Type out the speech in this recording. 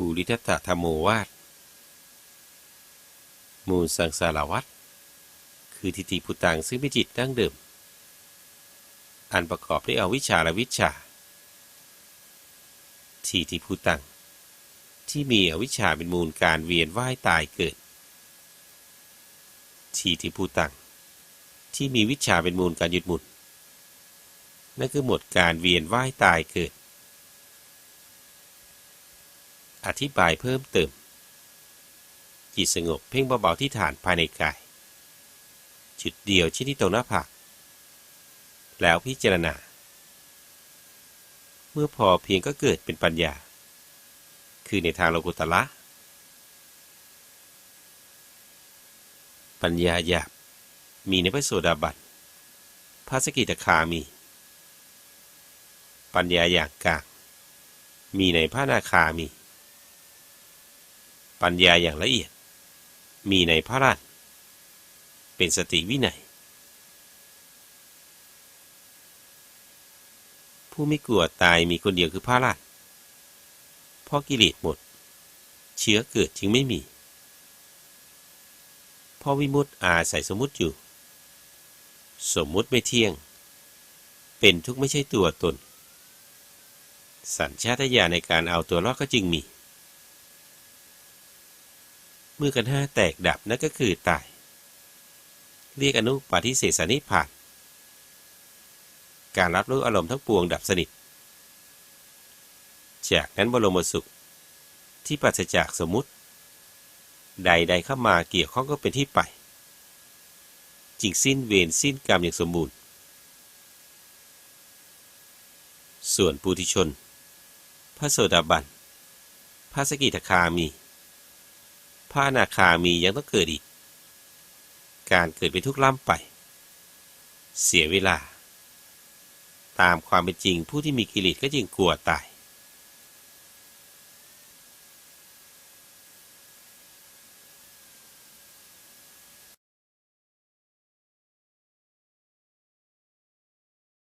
ภูริทัตถธรรมโมวาทมูลสังสารวัตรคือทิฏฐิพุตังซึ่งเป็นจิตดั้งเดิม อันประกอบด้วยอวิชชาและวิชชาทีทิพุตัง ที่มีอวิชชาเป็นมูลการเวียนว่ายตายเกิดทีทิพุตัง ที่มีวิชชาเป็นมูลการหยุดหมุนนั่นคือหมดการเวียนว่ายตายเกิด อธิบายเพิ่มเติม จิตสงบเพ่งเบาๆที่ฐานภายในกาย จุดเดียวที่ที่ตรงหน้าผากแล้วพิจารณา เมื่อพอเพียงก็เกิดเป็นปัญญา คือในทางโลกุตละ ปัญญาหยาบมีในพระโสดาบันพระสกิตาคามี ปัญญาอย่างกลางมีในพระนาคามี ปัญญาอย่างละเอียด มีในพระราชเป็นสติวินัย ผู้ไม่กลัวตายมีคนเดียวคือพระราชเพราะกิเลสหมด เชื้อเกิดจึงไม่มีเพราะวิมุตติอาศัยสมมติอยู่ สมมุติไม่เที่ยง เป็นทุกข์ไม่ใช่ตัวตน สัญชาตญาณในการเอาตัวรอดก็จึงมี เมื่อกันห้าแตกดับนั่นก็คือตาย เรียกอนุปาทิเสสนิพาน การรับรู้อารมณ์ทั้งปวงดับสนิท จากนั้นบรมสุข ที่ปราศจากสมมุติ ใดๆเข้ามาเกี่ยวข้องก็เป็นที่ไปจึงสิ้นเวรสิ้นกรรมอย่างสมบูรณ์ ส่วนปุถุชน พระโสดาบัน พระสกิทาคามี พระอนาคามียังต้องเกิดอีก การเกิดไปทุกล่ำไป เสียเวลา ตามความเป็นจริงผู้ที่มีกิเลสก็จึงกลัวตาย